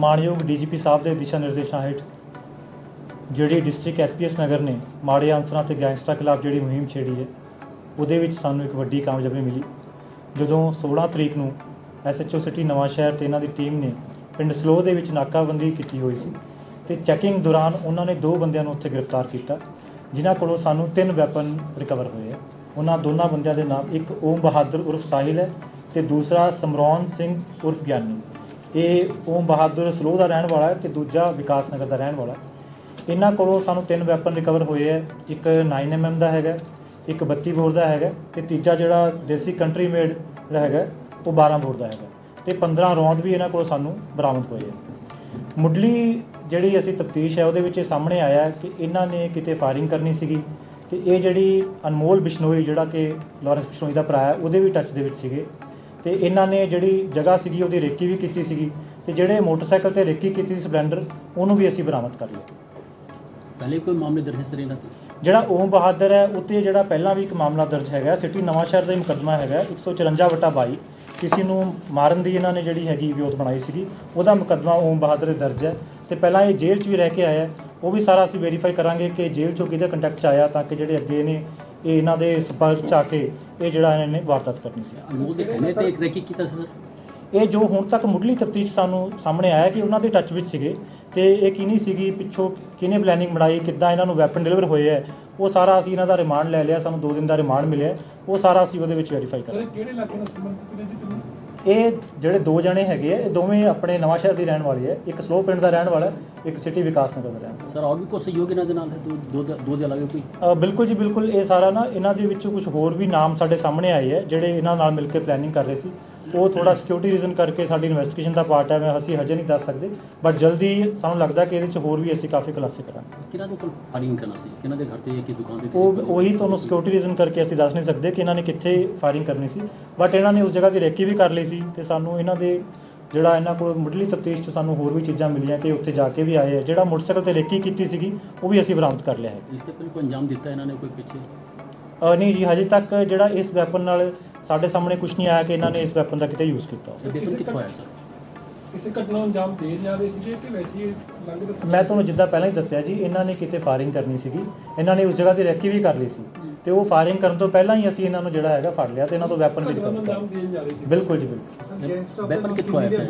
ਮਾਣਯੋਗ ਡੀਜੀਪੀ ਸਾਹਿਬ ਦੇ ਦਿਸ਼ਾ ਨਿਰਦੇਸ਼ਾਂ ਹੇਠ ਜਿਹੜੀ ਡਿਸਟ੍ਰਿਕਟ ਐਸਪੀਐਸ ਨਗਰ ਨੇ ਮਾੜੇ ਅਨਸਰਾਂ ਤੇ ਗੈਂਗਸਟਰਾਂ ਖਿਲਾਫ ਜਿਹੜੀ ਮੁਹਿੰਮ ਛੇੜੀ ਹੈ, ਉਹਦੇ ਵਿੱਚ ਸਾਨੂੰ ਇੱਕ ਵੱਡੀ ਕਾਮਯਾਬੀ ਮਿਲੀ। ਜਦੋਂ 16 ਤਰੀਕ ਨੂੰ ਐਸਐਚਓ ਸਿਟੀ ਨਵਾਂ ਸ਼ਹਿਰ ਤੇ ਇਹਨਾਂ ਦੀ ਟੀਮ ਨੇ ਪਿੰਡ ਸਲੋ ਦੇ ਵਿੱਚ ਨਾਕਾਬੰਦੀ ਕੀਤੀ ਹੋਈ ਸੀ ਤੇ ਚੈਕਿੰਗ ਦੌਰਾਨ ਉਹਨਾਂ ਨੇ ਦੋ ਬੰਦਿਆਂ ਨੂੰ ਉੱਥੇ ਗ੍ਰਿਫਤਾਰ ਕੀਤਾ, ਜਿਨ੍ਹਾਂ ਕੋਲੋਂ ਸਾਨੂੰ ਤਿੰਨ ਵੈਪਨ ਰਿਕਵਰ ਹੋਏ ਆ। ਉਹਨਾਂ ਦੋਨਾਂ ਬੰਦਿਆਂ ਦੇ ਨਾਮ ਇੱਕ ਓਮ ਬਹਾਦਰ ਉਰਫ ਸਾਹਿਲ ਹੈ ਤੇ ਦੂਸਰਾ ਸਮਰੌਨ ਸਿੰਘ ਉਰਫ ਗਿਆਨੀ। ਇਹ ਓਮ ਬਹਾਦਰ ਸਲੋਹ ਦਾ ਰਹਿਣ ਵਾਲਾ ਹੈ ਤੇ ਦੂਜਾ ਵਿਕਾਸ ਨਗਰ ਦਾ ਰਹਿਣ ਵਾਲਾ ਇਹਨਾਂ ਕੋਲੋਂ ਸਾਨੂੰ ਤਿੰਨ ਵੈਪਨ ਰਿਕਵਰ ਹੋਏ ਹੈ। ਇੱਕ 9mm ਦਾ ਹੈਗਾ, ਇੱਕ 32 ਬੋਰ ਦਾ ਹੈਗਾ ਤੇ ਤੀਜਾ ਜਿਹੜਾ ਦੇਸੀ ਕੰਟਰੀ ਮੇਡ ਜਿਹੜਾ ਹੈਗਾ, ਉਹ 12 ਬੋਰ ਦਾ ਹੈਗਾ। ਤੇ 15 ਰੌਂਦ ਵੀ ਇਹਨਾਂ ਕੋਲ ਸਾਨੂੰ ਬਰਾਮਦ ਹੋਏ ਹੈ। ਮੁੱਢਲੀ ਜਿਹੜੀ ਅਸੀਂ ਤਫਤੀਸ਼ ਹੈ, ਉਹਦੇ ਵਿੱਚ ਇਹ ਸਾਹਮਣੇ ਆਇਆ ਕਿ ਇਹਨਾਂ ਨੇ ਕਿਤੇ ਫਾਇਰਿੰਗ ਕਰਨੀ ਸੀਗੀ ਤੇ ਇਹ ਜਿਹੜੀ ਅਨਮੋਲ ਬਿਸ਼ਨੋਈ ਜਿਹੜਾ ਕਿ ਲਾਰੈਂਸ ਬਿਸ਼ਨੋਈ ਦਾ ਭਰਾ ਹੈ, ਉਹਦੇ ਵੀ ਟੱਚ ਦੇ ਵਿੱਚ ਸੀਗੇ। ਤੇ ਇਹਨਾਂ ਨੇ ਜਿਹੜੀ ਜਗ੍ਹਾ ਸੀਗੀ ਉਹਦੀ ਰੇਕੀ ਵੀ ਕੀਤੀ ਸੀਗੀ ਤੇ ਜਿਹੜੇ ਮੋਟਰਸਾਈਕਲ ਤੇ ਰੇਕੀ ਕੀਤੀ ਸੀ ਸਪਲੈਂਡਰ ਉਹਨੂੰ ਵੀ ਅਸੀਂ ਬਰਾਮਦ ਕਰ ਲਿਆ। ਪਹਿਲੇ ਕੋਈ ਮਾਮਲੇ ਦਰਜ ਇਸ ਤਰ੍ਹਾਂ ਦਾ ਜਿਹੜਾ ਓਮ ਬਹਾਦਰ ਹੈ ਉੱਤੇ ਜਿਹੜਾ ਪਹਿਲਾਂ ਵੀ ਇੱਕ ਮਾਮਲਾ ਦਰਜ ਹੈਗਾ ਸਿਟੀ ਨਵਾਂ ਸ਼ਹਿਰ ਦਾ ਹੀ ਮੁਕੱਦਮਾ ਹੈਗਾ 154 ਵਟਾ 22 ਕਿਸੇ ਨੂੰ ਮਾਰਨ ਦੀ ਇਹਨਾਂ ਨੇ ਜਿਹੜੀ ਹੈਗੀ ਵਿਉਂਤ ਬਣਾਈ ਸੀਗੀ ਉਹਦਾ ਮੁਕੱਦਮਾ ਓਮ ਬਹਾਦਰ ਦੇ ਦਰਜ ਹੈ। ਤੇ ਪਹਿਲਾਂ ਇਹ ਜੇਲ੍ਹ 'ਚ ਵੀ ਰਹਿ ਕੇ ਆਇਆ। ਉਹ ਵੀ ਸਾਰਾ ਅਸੀਂ ਵੈਰੀਫਾਈ ਕਰਾਂਗੇ ਕਿ ਜੇਲ੍ਹ 'ਚੋਂ ਕਿਹਦੇ ਕੰਟੈਕਟ 'ਚ ਆਇਆ ਤਾਂ ਕਿ ਜਿਹੜੇ ਅੱਗੇ ਨੇ ਇਹ ਇਹਨਾਂ ਦੇ ਸੰਪਰਕ 'ਚ ਆ ਕੇ ਇਹ ਜਿਹੜਾ ਇਹਨਾਂ ਨੇ ਵਾਰਦਾਤ ਕਰਨੀ ਸੀ। ਅਨਮੋਲ ਦੇ ਕਹਿਣੇ ਤੇ ਇੱਕ ਰੈਕੀ ਕੀਤਾ ਸੀ ਸਰ? ਇਹ ਜੋ ਹੁਣ ਤੱਕ ਮੁੱਢਲੀ ਤਫਤੀਸ਼ ਸਾਨੂੰ ਸਾਹਮਣੇ ਆਇਆ ਕਿ ਉਹਨਾਂ ਦੇ ਟੱਚ ਵਿੱਚ ਸੀਗੇ ਤੇ ਇਹ ਕਿਹਨੀ ਸੀਗੀ ਪਿੱਛੋਂ ਕਿਹਨੇ ਪਲੈਨਿੰਗ ਬਣਾਈ ਕਿੱਦਾਂ ਇਹਨਾਂ ਨੂੰ ਵੈਪਨ ਡਿਲੀਵਰ ਹੋਏ ਹੈ ਉਹ ਸਾਰਾ ਅਸੀਂ ਇਹਨਾਂ ਦਾ ਰਿਮਾਂਡ ਲੈ ਲਿਆ ਸਾਨੂੰ 2 ਦਿਨ ਦਾ ਰਿਮਾਂਡ ਮਿਲਿਆ ਉਹ ਸਾਰਾ ਅਸੀਂ ਉਹਦੇ ਵਿੱਚ ਵੈਰੀਫਾਈ ਸਰ ਕਰਾਂਗੇ। ਇਹ ਕਿਹੜੇ ਇਲਾਕੇ ਨਾਲ ਸੰਬੰਧਿਤ ਨੇ ਜੀ ਤੁਹਾਨੂੰ? ਇਹ ਜਿਹੜੇ ਦੋ ਜਣੇ ਹੈਗੇ ਆ ਇਹ ਦੋਵੇਂ ਆਪਣੇ ਨਵਾਂ ਸ਼ਹਿਰ ਦੇ ਰਹਿਣ ਵਾਲੇ ਆ। ਇੱਕ ਸਲੋ ਪਿੰਡ ਦਾ ਰਹਿਣ ਵਾਲਾ ਇੱਕ ਸਿਟੀ ਵਿਕਾਸ ਨਗਰ ਦਾ ਰਹਿਣ ਵਾਲਾ। ਸਰ ਔਰ ਵੀ ਕੋਈ ਸਹਿਯੋਗ ਇਹਨਾਂ ਦੇ ਨਾਲ ਹੈ? ਦੋ ਦੋ ਦੇ- ਇਲਾਵਾ ਕੋਈ? ਅ, ਬਿਲਕੁਲ ਜੀ ਬਿਲਕੁਲ। ਇਹ ਸਾਰਾ ਨਾ ਇਹਨਾਂ ਦੇ ਵਿੱਚੋਂ ਕੁਝ ਹੋਰ ਵੀ ਨਾਮ ਸਾਡੇ ਸਾਹਮਣੇ ਆਏ ਹੈ ਜਿਹੜੇ ਇਹਨਾਂ ਨਾਲ ਮਿਲ ਕੇ ਪਲੈਨਿੰਗ ਕਰ ਰਹੇ ਸੀ। ਉਹ ਥੋੜਾ ਸਿਕਿਉਰਿਟੀ ਰੀਜ਼ਨ ਕਰਕੇ ਸਾਡੀ ਇਨਵੈਸਟੀਗੇਸ਼ਨ ਦਾ ਪਾਰਟ ਹੈ ਮੈਂ ਅਸੀਂ ਹਜੇ ਨਹੀਂ ਦੱਸ ਸਕਦੇ। ਬਟ ਜਲਦੀ ਸਾਨੂੰ ਲੱਗਦਾ ਕਿ ਇਹਦੇ ਵਿੱਚ ਹੋਰ ਵੀ ਅਸੀਂ ਕਾਫੀ ਖੁਲਾਸੇ ਕਰਾਂਗੇ। ਕਿਹਨਾਂ ਦੇ ਕੋਲ ਫਾਇਰਿੰਗ ਕਰਨਾ ਸੀ? ਕਿਹਨਾਂ ਦੇ ਘਰ ਤੇ ਜਾਂ ਕਿ ਦੁਕਾਨ ਤੇ ਉਹ ਉਹੀ ਤੁਹਾਨੂੰ ਸਿਕਿਉਰਿਟੀ ਰੀਜ਼ਨ ਕਰਕੇ ਅਸੀਂ ਦੱਸ ਨਹੀਂ ਸਕਦੇ ਕਿ ਇਹਨਾਂ ਨੇ ਕਿੱਥੇ ਫਾਇਰਿੰਗ ਕਰਨੀ ਸੀ। ਬਟ ਇਹਨਾਂ ਨੇ ਉਸ ਜਗ੍ਹਾ ਦੀ ਰੇਕੀ ਵੀ ਕਰ ਲਈ ਸੀ ਤੇ ਸਾਨੂੰ ਇਹਨਾਂ ਦੇ ਜਿਹੜਾ ਇਹਨਾਂ ਕੋਲ ਮੁੱਢਲੀ ਤਫਤੀਸ਼ 'ਚ ਸਾਨੂੰ ਹੋਰ ਵੀ ਚੀਜ਼ਾਂ ਮਿਲੀਆਂ ਕਿ ਉੱਥੇ ਜਾ ਕੇ ਵੀ ਆਏ ਆ। ਜਿਹੜਾ ਮੋਟਰਸਾਈਕਲ ਤੇ ਰੇਕੀ ਕੀਤੀ ਸੀਗੀ ਉਹ ਵੀ ਅਸੀਂ ਬਰਾਮਦ ਕਰ ਲਿਆ ਹੈ। ਇਸ ਤੇ ਕੋਈ ਅੰਜਾਮ ਦਿੱਤਾ ਇਹਨਾਂ ਨੇ ਕੋਈ ਪਿੱਛੇ? ਅ, ਨਹੀਂ ਜੀ ਹਜੇ ਤੱਕ ਜਿਹੜਾ ਇਸ ਵੈਪਨ ਨਾਲ ਸਾਡੇ ਸਾਹਮਣੇ ਕੁਝ ਨਹੀਂ ਆਇਆ ਕਿ ਇਹਨਾਂ ਨੇ ਇਸ ਵੈਪਨ ਦਾ ਕਿਤੇ ਯੂਜ਼ ਕੀਤਾ ਹੋਵੇ। ਵੇਪਨ ਕਿੱਥੋਂ ਆਇਆ ਸਰ ਕਿਸੇ ਘਟਨਾ ਨੂੰ ਅੰਜਾਮ ਦੇ ਜਾ ਰਹੇ ਸੀਗੇ ਕਿ ਵੈਸੇ ਹੀ ਲੰਘਦੇ ਮੈਂ ਤੁਹਾਨੂੰ ਜਿੱਦਾਂ ਪਹਿਲਾਂ ਹੀ ਦੱਸਿਆ ਜੀ ਇਹਨਾਂ ਨੇ ਕਿਤੇ ਫਾਇਰਿੰਗ ਕਰਨੀ ਸੀਗੀ। ਇਹਨਾਂ ਨੇ ਉਸ ਜਗ੍ਹਾ ਦੀ ਰੈਕੀ ਵੀ ਕਰ ਲਈ ਸੀ। ਤੇ ਉਹ ਫਾਇਰਿੰਗ ਕਰਨ ਤੋਂ ਪਹਿਲਾਂ ਹੀ ਅਸੀਂ ਇਹਨਾਂ ਨੂੰ ਜਿਹੜਾ ਹੈਗਾ ਫੜ ਲਿਆ ਤੇ ਇਹਨਾਂ ਤੋਂ ਵੈਪਨ ਵੀ ਘਟਨਾ ਨੂੰ ਰਿਕਵਰ ਅੰਜਾਮ ਕਰ ਦੇਣ ਜਾ ਰਹੇ ਸੀ ਬਿਲਕੁਲ ਜੀ ਬਿਲਕੁਲ। ਵੈਪਨ ਕਿੱਥੋਂ ਆਇਆ ਸਰ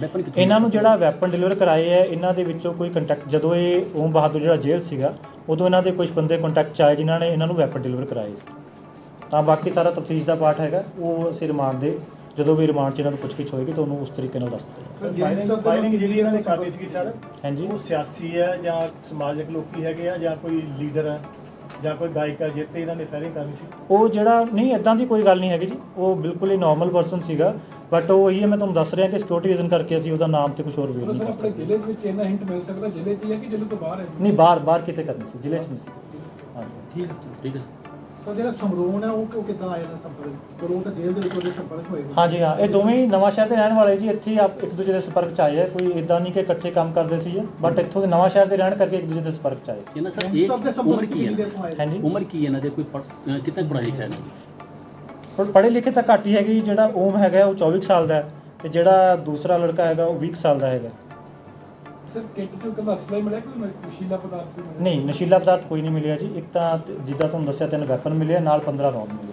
ਵੈਪਨ ਕਿੱਥੋਂ ਇਹਨਾਂ ਨੂੰ ਜਿਹੜਾ ਵੈਪਨ ਡਿਲੀਵਰ ਕਰਾਏ ਹੈ ਇਹਨਾਂ ਦੇ ਵਿੱਚੋਂ ਕੋਈ ਕੰਟੈਕਟ ਜਦੋਂ ਇਹ ਓਮ ਬਹਾਦਰ ਜਿਹੜਾ ਜੇਲ੍ਹ ਸੀਗਾ ਉਦੋਂ ਇਹਨਾਂ ਦੇ ਕੁਝ ਬੰਦੇ ਕੰਟੈਕਟ 'ਚ ਆਏ ਜਿਨ੍ਹਾਂ ਨੇ ਇਹਨਾਂ ਨੂੰ ਵੈਪਨ ਡਿਲੀਵਰ ਕਰਾਏ ਸੀ। ਤਾਂ ਬਾਕੀ ਸਾਰਾ ਤਫਤੀਸ਼ ਦਾ ਪਾਰਟ ਹੈਗਾ ਉਹ ਅਸੀਂ ਰਿਮਾਂਡ ਦੇ ਜਦੋਂ ਵੀ ਰਿਮਾਂਡ 'ਚ ਇਹਨਾਂ ਨੂੰ ਪੁੱਛਗਿੱਛ ਹੋਏਗੀ ਤਾਂ ਉਹਨੂੰ ਉਸ ਤਰੀਕੇ ਨਾਲ ਦੱਸ ਦਿੱਤਾ ਫਾਇਰਿੰਗ ਜਿਹੜੀ ਇਹਨਾਂ ਨੇ ਕਰਨੀ ਸੀਗੀ ਸਰ ਹਾਂਜੀ। ਉਹ ਸਿਆਸੀ ਹੈ ਜਾਂ ਸਮਾਜਿਕ ਲੋਕੀ ਹੈਗੇ ਆ ਜਾਂ ਕੋਈ ਲੀਡਰ ਹੈ ਜਾਂ ਕੋਈ ਗਾਇਕ ਹੈ ਜਿੱਤੇ ਇਹਨਾਂ ਨੇ ਫਾਇਰਿੰਗ ਕਰਨੀ ਸੀ? ਉਹ ਜਿਹੜਾ ਨਹੀਂ ਇਦਾਂ ਦੀ ਕੋਈ ਗੱਲ ਨਹੀਂ ਹੈਗੀ ਜੀ। ਉਹ ਬਿਲਕੁਲ ਹੀ ਨਾਰਮਲ ਪਰਸਨ ਸੀਗਾ ਬਟ ਉਹ ਇਹੀ ਹੈ ਮੈਂ ਤੁਹਾਨੂੰ ਦੱਸ ਰਿਹਾ ਕਿ ਸਿਕਿਉਰਿਟੀ ਰੀਜ਼ਨ ਕਰਕੇ ਅਸੀਂ ਉਹਦਾ ਨਾਮ ਤੇ ਕੁਝ ਹੋਰ ਵੀ ਨਹੀਂ ਕਰ ਸਕਦੇ। ਜ਼ਿਲ੍ਹੇ ਦੇ ਵਿੱਚ ਇਹਨਾਂ ਹਿੰਟ ਮਿਲ ਸਕਦਾ ਜ਼ਿਲ੍ਹੇ 'ਚ ਹੀ ਹੈ ਕਿ ਜ਼ਿਲ੍ਹੇ ਤੋਂ ਬਾਹਰ ਹੈ? ਨਹੀਂ ਬਾਹਰ ਬਾਹਰ ਕਿਤੇ ਕਰਨੀ ਸੀ ਜ਼ਿਲ੍ਹੇ 'ਚ ਨਹੀਂ ਸੀ। ਹਾਂਜੀ। ਠੀਕ ਹੈ ਠੀਕ ਹੈ ਸਰ ਜਿਹੜਾ ਸਮਰੂਨ ਹੈ ਉਹ ਕਿ- ਉਹ ਕਿੱਦਾਂ ਆਇਆ ਨਾ ਸੰਪਰਕ ਕਰੋ ਤਾਂ ਜੇਲ੍ਹ ਦੇ ਵਿੱਚ ਉਹਦੇ ਸੰਪਰਕ ਹੋਏ ਹੋਏ। ਹਾਂਜੀ ਹਾਂ ਇਹ ਦੋਵੇਂ ਹੀ ਨਵਾਂ ਸ਼ਹਿਰ ਦੇ ਰਹਿਣ ਵਾਲੇ ਜੀ ਇੱਥੇ ਹੀ ਆਪ ਇੱਕ ਦੂਜੇ ਦੇ ਸੰਪਰਕ 'ਚ ਆਏ ਆ। ਕੋਈ ਇਦਾਂ ਨਹੀਂ ਕਿ ਇਕੱਠੇ ਕੰਮ ਕਰਦੇ ਸੀ ਬਟ ਇੱਥੋਂ ਦੇ ਨਵਾਂ ਸ਼ਹਿਰ ਦੇ ਰਹਿਣ ਕਰਕੇ ਇੱਕ ਦੂਜੇ ਦੇ ਸੰਪਰਕ 'ਚ ਆਏ। ਇਹਨਾਂ ਸਰ Gangster ਦੇ ਇਹ ਸੰਪਰਕ ਉਮਰ ਚ ਕੀ ਕਿੰਨੀ ਦੇਰ ਹੈ ਤੋਂ ਆਏ ਹਾਂਜੀ। ਉਮਰ ਕੀ ਹੈ ਇਹਨਾਂ ਦੇ? ਕੋਈ ਪੜ੍ਹ- ਅਹ ਕਿੰਨਾ ਪੜ੍ਹਾਈ ਲਿਖਿਆ ਇਹਨਾਂ ਦੀ? ਪਰ ਪੜ੍ਹੇ ਲਿਖੇ ਤਾਂ ਘੱਟ ਹੀ ਹੈਗੀ। ਜਿਹੜਾ ਓਮ ਹੈਗਾ ਉਹ 24 ਸਾਲ ਦਾ ਹੈ। ਤੇ ਜਿਹੜਾ ਦੂਸਰਾ ਲੜਕਾ ਹੈਗਾ ਉਹ 20 ਸਾਲ ਦਾ ਹੈਗਾ। ਸਰ ਕਿੱਟ ਤੋਂ ਕੱਲਾ ਅਸਲਾ ਹੀ ਮਿਲਿਆ ਕਿ ਨਸ਼ੀਲਾ ਪਦਾਰਥ ਵੀ ਮਿਲਿਆ? ਨਹੀਂ, ਨਸ਼ੀਲਾ ਪਦਾਰਥ ਕੋਈ ਨਹੀਂ ਮਿਲਿਆ ਜੀ। ਇੱਕ ਤਾਂ ਜਿੱਦਾਂ ਤੁਹਾਨੂੰ ਦੱਸਿਆ ਤਿੰਨ ਵੈਪਨ ਮਿਲੇ ਨਾਲ 15 ਰੌਂਦ ਮਿਲੇ।